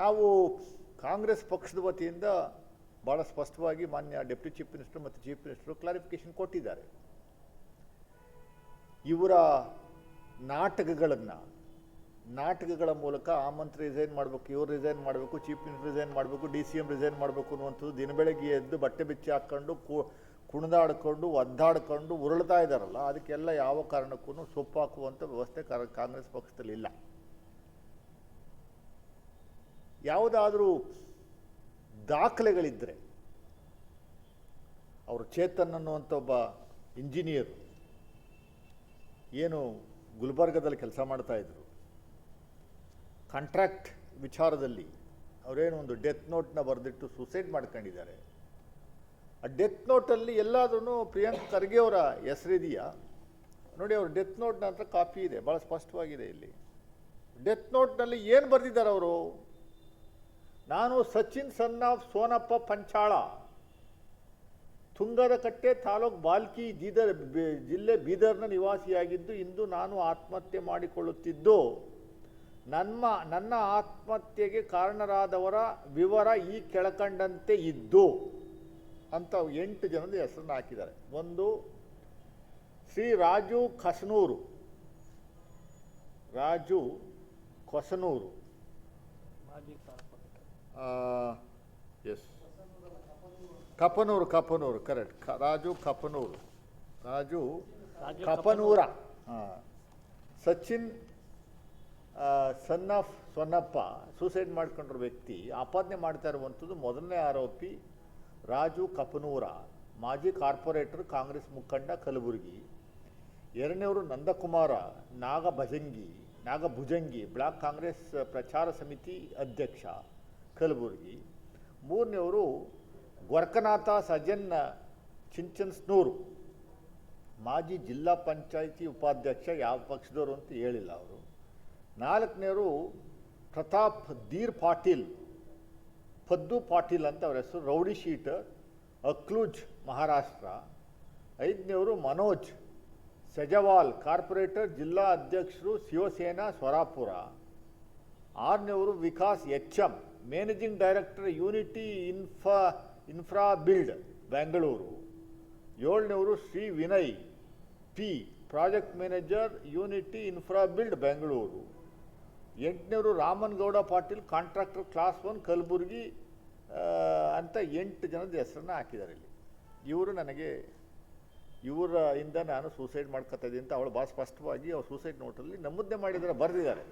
ನಾವು ಕಾಂಗ್ರೆಸ್ ಪಕ್ಷದ ವತಿಯಿಂದ ಭಾಳ ಸ್ಪಷ್ಟವಾಗಿ ಮಾನ್ಯ ಡೆಪ್ಟಿ ಚೀಫ್ ಮಿನಿಸ್ಟರ್ ಮತ್ತು ಚೀಫ್ ಮಿನಿಸ್ಟರ್ ಕ್ಲಾರಿಫಿಕೇಶನ್ ಕೊಟ್ಟಿದ್ದಾರೆ. ಇವರ ನಾಟಕಗಳನ್ನು, ನಾಟಕಗಳ ಮೂಲಕ ಆ ರಿಸೈನ್ ಮಾಡಬೇಕು, ಇವ್ರು ರಿಸೈನ್ ಮಾಡಬೇಕು, ಚೀಫ್ ಮಿನಿಸ್ಟರ್ ರಿಸೈನ್ ಮಾಡಬೇಕು, ಡಿ ಸಿ ಎಂ ರಿಸೈನ್ ಮಾಡಬೇಕು ಅನ್ನುವಂಥದ್ದು ದಿನ ಬೆಳಗ್ಗೆ ಎದ್ದು ಬಟ್ಟೆ ಬಿಚ್ಚಿ ಹಾಕ್ಕೊಂಡು ಕು, ಕುಣಿದಾಡ್ಕೊಂಡು, ಒದ್ದಾಡ್ಕೊಂಡು ಉರುಳ್ತಾ ಇದ್ದಾರಲ್ಲ, ಅದಕ್ಕೆಲ್ಲ ಯಾವ ಕಾರಣಕ್ಕೂ ಸೊಪ್ಪು ಹಾಕುವಂಥ ವ್ಯವಸ್ಥೆ ಕಾಂಗ್ರೆಸ್ ಪಕ್ಷದಲ್ಲಿ ಇಲ್ಲ. ಯಾವುದಾದ್ರೂ ದಾಖಲೆಗಳಿದ್ದರೆ ಅವರು ಚೇತನ್ ಅನ್ನುವಂಥ ಒಬ್ಬ ಇಂಜಿನಿಯರ್ ಏನು ಗುಲ್ಬರ್ಗದಲ್ಲಿ ಕೆಲಸ ಮಾಡ್ತಾಯಿದ್ರು ಕಾಂಟ್ರಾಕ್ಟ್ ವಿಚಾರದಲ್ಲಿ ಅವರೇನು ಒಂದು ಡೆತ್ ನೋಟ್ನ ಬರೆದಿಟ್ಟು ಸೂಸೈಡ್ ಮಾಡ್ಕೊಂಡಿದ್ದಾರೆ. ಆ ಡೆತ್ ನೋಟಲ್ಲಿ ಎಲ್ಲಾದ್ರೂ ಪ್ರಿಯಾಂಕ್ ಖರ್ಗೆ ಅವರ ಹೆಸರಿದೆಯಾ? ನೋಡಿ ಅವ್ರ ಡೆತ್ ನೋಟ್ನ ಹತ್ರ ಕಾಪಿ ಇದೆ ಭಾಳ ಸ್ಪಷ್ಟವಾಗಿದೆ ಇಲ್ಲಿ. ಡೆತ್ ನೋಟ್ನಲ್ಲಿ ಏನು ಬರೆದಿದ್ದಾರೆ ಅವರು? ನಾನು ಸಚಿನ್ ಸನ್ ಆಫ್ ಸೋನಪ್ಪ ಪಂಚಾಳ. ತುಂಗದ ಕಟ್ಟೆ ತಾಲೂಕ್ ಬಾಲ್ಕಿ ಬೀದರ್ ಜಿಲ್ಲೆ ಬೀದರ್ನ ನಿವಾಸಿಯಾಗಿದ್ದು ಇಂದು ನಾನು ಆತ್ಮಹತ್ಯೆ ಮಾಡಿಕೊಳ್ಳುತ್ತಿದ್ದು. ನನ್ನ ನನ್ನ ಆತ್ಮಹತ್ಯೆಗೆ ಕಾರಣರಾದವರ ವಿವರ ಈ ಕೆಳಕಂಡಂತೆ ಇದ್ದು ಅಂತ ಎಂಟು ಜನದ ಹೆಸರನ್ನು ಹಾಕಿದ್ದಾರೆ. ಒಂದು ಶ್ರೀ ರಾಜು ಖಸನೂರು ರಾಜು ಕೊಸನೂರು. ಎಸ್ ಕಪನೂರು ಕಪನೂರು ಕರೆಕ್ಟ್ ಕ ರಾಜು ಕಪನೂರು ರಾಜು ಕಪನೂರ ಹಾಂ. Sachin son of Sonnappa suicide ಮಾಡ್ಕೊಂಡಿರೋ ವ್ಯಕ್ತಿ ಆಪಾದನೆ ಮಾಡ್ತಾ ಇರುವಂಥದ್ದು ಮೊದಲನೇ ಆರೋಪಿ ರಾಜು ಕಪನೂರ ಮಾಜಿ ಕಾರ್ಪೊರೇಟರ್ ಕಾಂಗ್ರೆಸ್ ಮುಖಂಡ ಕಲಬುರಗಿ. ಎರಡನೇವರು ನಂದಕುಮಾರ ನಾಗಭಜಂಗಿ ನಾಗಭುಜಂಗಿ ಬ್ಲಾಕ್ ಕಾಂಗ್ರೆಸ್ ಪ್ರಚಾರ ಸಮಿತಿ ಅಧ್ಯಕ್ಷ. ಕಲಬುರಗಿ. ಮೂರನೇವರು ಗೊರಕನಾಥ ಸಜನ್ ಚಿಂಚನ್ಸ್ನೂರು. ಮಾಜಿ ಜಿಲ್ಲಾ ಪಂಚಾಯಿತಿ ಉಪಾಧ್ಯಕ್ಷ ಯಾವ ಪಕ್ಷದವರು ಅಂತ ಹೇಳಿಲ್ಲ ಅವರು. ನಾಲ್ಕನೇವರು ಪ್ರತಾಪ್ ದೀರ್ ಪಾಟೀಲ್. ಪದ್ದು ಪಾಟೀಲ್ ಅಂತ ಅವರ ಹೆಸರು, ರೌಡಿ ಶೀಟರ್ ಅಕ್ಲೂಜ್ ಮಹಾರಾಷ್ಟ್ರ. ಐದನೇವರು ಮನೋಜ್, ಸೆಜವಾಲ್ ಕಾರ್ಪೊರೇಟರ್, ಜಿಲ್ಲಾ ಅಧ್ಯಕ್ಷರು Shivsena ಸ್ವರಾಪುರ ಆರನೇವರು Vikas H M. Managing director Unity Infra Infra Build Bengaluru ಏಳನೇವರು Shri Vinay P project manager Unity Infra Build Bengaluru ಎಂಟನೇವರು Ramangouda Patil contractor class one Kalaburagi ಅಂತ ಎಂಟು ಜನದ ಹೆಸರನ್ನ ಹಾಕಿದ್ದಾರೆ ಇಲ್ಲಿ. ಇವರು ನನಗೆ, ಇವರ ಇಂದ ನಾನು ಸೂಸೈಡ್ ಮಾಡ್ಕೊತಾ ಇದ್ದೀನಿ ಅಂತ ಅವಳು ಭಾಳ ಸ್ಪಷ್ಟವಾಗಿ ಅವ್ರು ಸೂಸೈಡ್ ನೋಟಲ್ಲಿ ನಮ್ಮದೇ ಮಾಡಿದ್ದಾರೆ ಬರೆದಿದ್ದಾರೆ.